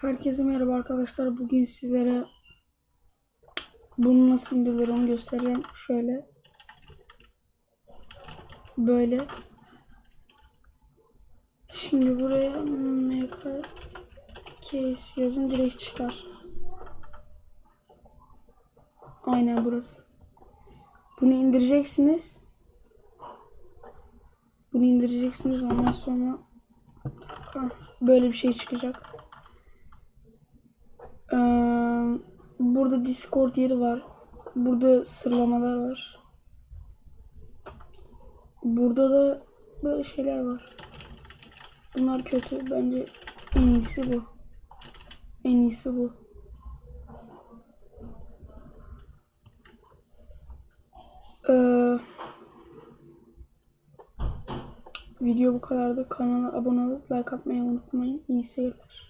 Herkese merhaba arkadaşlar. Bugün sizlere bunu nasıl indirilir onu göstereceğim. Şöyle. Böyle. Şimdi buraya MK case yazın direkt çıkar. Aynen burası. Bunu indireceksiniz. Bunu indireceksiniz ondan sonra böyle bir şey çıkacak. Ee, burada Discord yeri var. Burada sırlamalar var. Burada da böyle şeyler var. Bunlar kötü. Bence en iyisi bu. En iyisi bu. Ee, video bu kadardı. Kanala abone olup like atmayı unutmayın. İyi seyirler.